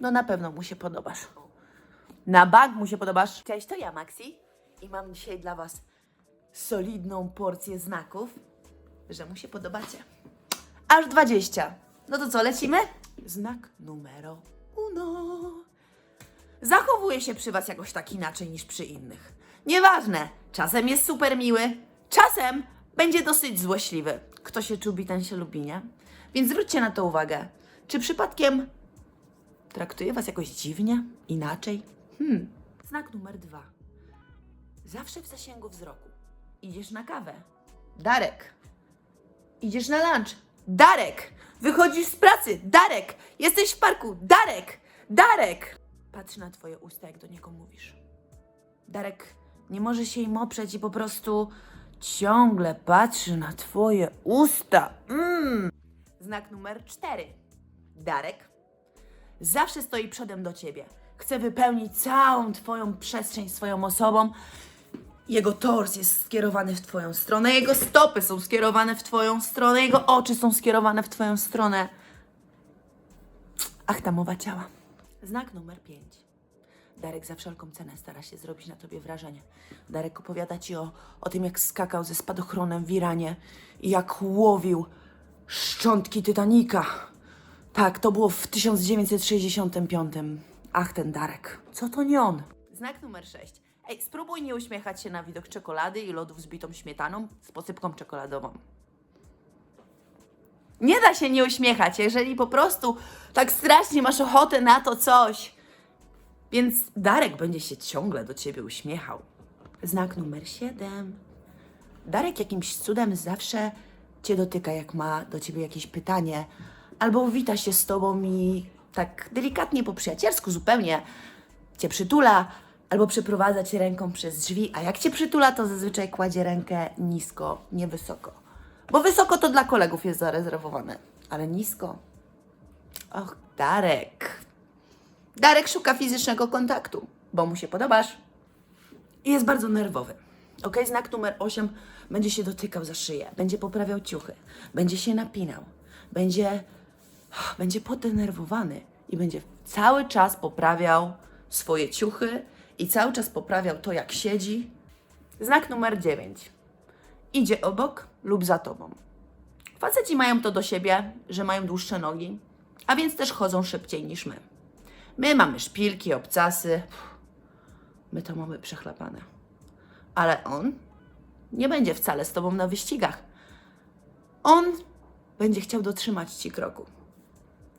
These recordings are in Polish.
no na pewno mu się podobasz. Na bank mu się podobasz. Cześć, to ja, Maxi. I mam dzisiaj dla Was solidną porcję znaków, że mu się podobacie. Aż 20. No to co, lecimy? Znak numero uno. Zachowuje się przy Was jakoś tak inaczej niż przy innych. Nieważne, czasem jest super miły, czasem będzie dosyć złośliwy. Kto się czubi, ten się lubi, nie? Więc zwróćcie na to uwagę. Czy przypadkiem traktuje Was jakoś dziwnie, inaczej? Hmm. Znak numer dwa. Zawsze w zasięgu wzroku. Idziesz na kawę. Darek. Idziesz na lunch. Darek! Wychodzisz z pracy. Darek! Jesteś w parku. Darek! Darek! Patrzy na twoje usta, jak do niego mówisz. Darek nie może się im oprzeć i po prostu ciągle patrzy na twoje usta. Mm. Znak numer cztery. Darek zawsze stoi przodem do ciebie. Chce wypełnić całą twoją przestrzeń swoją osobą. Jego tors jest skierowany w twoją stronę, jego stopy są skierowane w twoją stronę, jego oczy są skierowane w twoją stronę. Ach, ta mowa ciała. Znak numer 5. Darek za wszelką cenę stara się zrobić na tobie wrażenie. Darek opowiada ci o, o tym, jak skakał ze spadochronem w Iranie i jak łowił szczątki Titanika. Tak, to było w 1965. Ach, ten Darek. Co to nie on? Znak numer 6. Ej, spróbuj nie uśmiechać się na widok czekolady i lodów z bitą śmietaną z posypką czekoladową. Nie da się nie uśmiechać, jeżeli po prostu tak strasznie masz ochotę na to coś. Więc Darek będzie się ciągle do ciebie uśmiechał. Znak numer 7. Darek jakimś cudem zawsze cię dotyka, jak ma do ciebie jakieś pytanie, albo wita się z tobą i tak delikatnie po przyjacielsku zupełnie cię przytula, albo przeprowadza cię ręką przez drzwi, a jak cię przytula, to zazwyczaj kładzie rękę nisko, nie wysoko. Bo wysoko to dla kolegów jest zarezerwowane, ale nisko. Och, Darek. Darek szuka fizycznego kontaktu, bo mu się podobasz. I jest bardzo nerwowy. Ok, znak numer 8 będzie się dotykał za szyję, będzie poprawiał ciuchy, będzie się napinał, będzie, będzie podenerwowany i będzie cały czas poprawiał swoje ciuchy i cały czas poprawiał to, jak siedzi. Znak numer 9. Idzie obok lub za tobą. Faceci mają to do siebie, że mają dłuższe nogi, a więc też chodzą szybciej niż my. My mamy szpilki, obcasy. My to mamy przechlapane. Ale on nie będzie wcale z tobą na wyścigach. On będzie chciał dotrzymać ci kroku.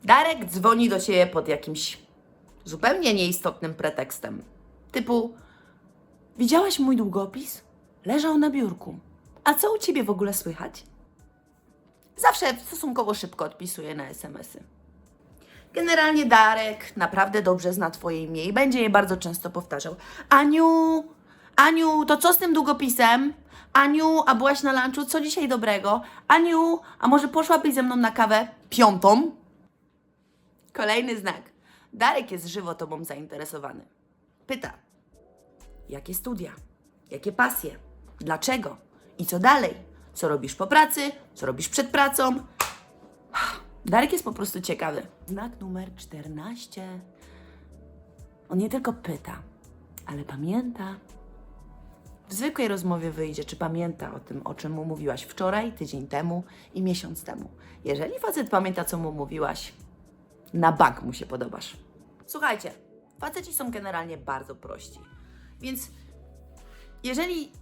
Darek dzwoni do ciebie pod jakimś zupełnie nieistotnym pretekstem. Typu: Widziałaś mój długopis? Leżał na biurku. A co u ciebie w ogóle słychać? Zawsze stosunkowo szybko odpisuje na SMS-y. Generalnie Darek naprawdę dobrze zna Twoje imię i będzie je bardzo często powtarzał. Aniu, Aniu, to co z tym długopisem? Aniu, a byłaś na lunchu? Co dzisiaj dobrego? Aniu, a może poszłabyś ze mną na kawę piątą? Kolejny znak. Darek jest żywo Tobą zainteresowany. Pyta, jakie studia, jakie pasje, dlaczego i co dalej? Co robisz po pracy, co robisz przed pracą? Darek jest po prostu ciekawy. Znak numer 14. On nie tylko pyta, ale pamięta. W zwykłej rozmowie wyjdzie, czy pamięta o tym, o czym mu mówiłaś wczoraj, tydzień temu i miesiąc temu. Jeżeli facet pamięta, co mu mówiłaś, na bank mu się podobasz. Słuchajcie, faceci są generalnie bardzo prości. Więc jeżeli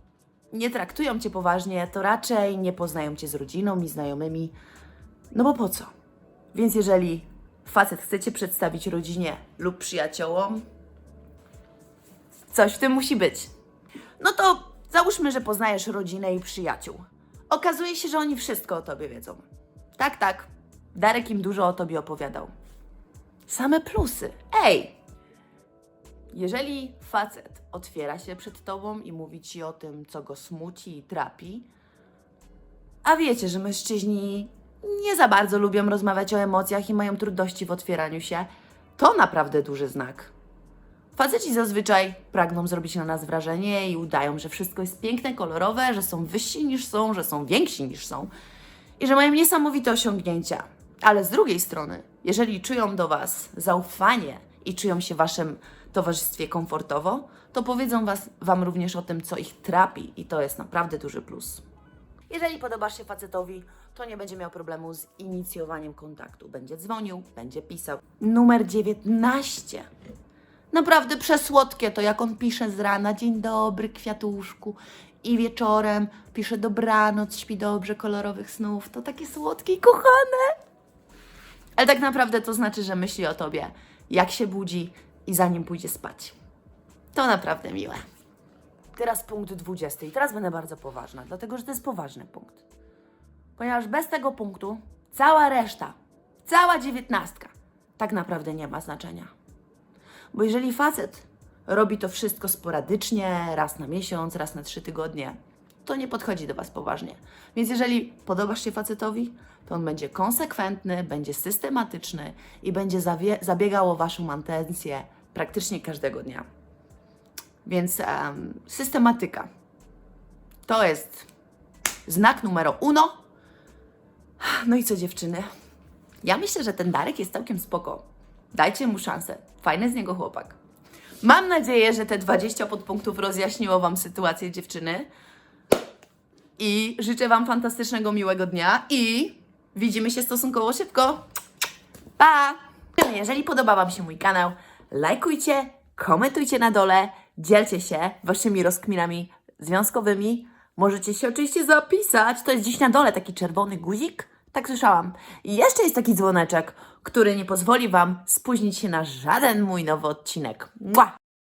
nie traktują cię poważnie, to raczej nie poznają cię z rodziną i znajomymi. No bo po co? Więc jeżeli facet chce cię przedstawić rodzinie lub przyjaciołom, coś w tym musi być. No to załóżmy, że poznajesz rodzinę i przyjaciół. Okazuje się, że oni wszystko o tobie wiedzą. Tak, tak. Darek im dużo o tobie opowiadał. Same plusy. Ej! Jeżeli facet otwiera się przed tobą i mówi ci o tym, co go smuci i trapi, a wiecie, że mężczyźni nie za bardzo lubią rozmawiać o emocjach i mają trudności w otwieraniu się, to naprawdę duży znak. Faceci zazwyczaj pragną zrobić na nas wrażenie i udają, że wszystko jest piękne, kolorowe, że są wyżsi niż są, że są więksi niż są i że mają niesamowite osiągnięcia. Ale z drugiej strony, jeżeli czują do Was zaufanie i czują się w waszym towarzystwie komfortowo, to powiedzą was, wam również o tym, co ich trapi i to jest naprawdę duży plus. Jeżeli podobasz się facetowi, to nie będzie miał problemu z inicjowaniem kontaktu. Będzie dzwonił, będzie pisał. Numer 19. Naprawdę przesłodkie to, jak on pisze z rana, dzień dobry, kwiatuszku, i wieczorem pisze dobranoc, śpi dobrze, kolorowych snów. To takie słodkie i kochane. Ale tak naprawdę to znaczy, że myśli o tobie, jak się budzi i zanim pójdzie spać. To naprawdę miłe. Teraz punkt 20. I teraz będę bardzo poważna, dlatego że to jest poważny punkt. Ponieważ bez tego punktu cała reszta, cała dziewiętnastka tak naprawdę nie ma znaczenia. Bo jeżeli facet robi to wszystko sporadycznie, raz na miesiąc, raz na trzy tygodnie, to nie podchodzi do Was poważnie. Więc jeżeli podobasz się facetowi, to on będzie konsekwentny, będzie systematyczny i będzie zabiegał o Waszą atencję praktycznie każdego dnia. Więc em, systematyka to jest znak numero uno. No i co dziewczyny? Ja myślę, że ten Darek jest całkiem spoko. Dajcie mu szansę. Fajny z niego chłopak. Mam nadzieję, że te 20 podpunktów rozjaśniło Wam sytuację dziewczyny. I życzę Wam fantastycznego, miłego dnia i widzimy się stosunkowo szybko. Pa! Jeżeli podoba Wam się mój kanał, lajkujcie, komentujcie na dole, dzielcie się Waszymi rozkminami związkowymi. Możecie się oczywiście zapisać. To jest gdzieś na dole taki czerwony guzik. Tak słyszałam. I jeszcze jest taki dzwoneczek, który nie pozwoli Wam spóźnić się na żaden mój nowy odcinek. Mua!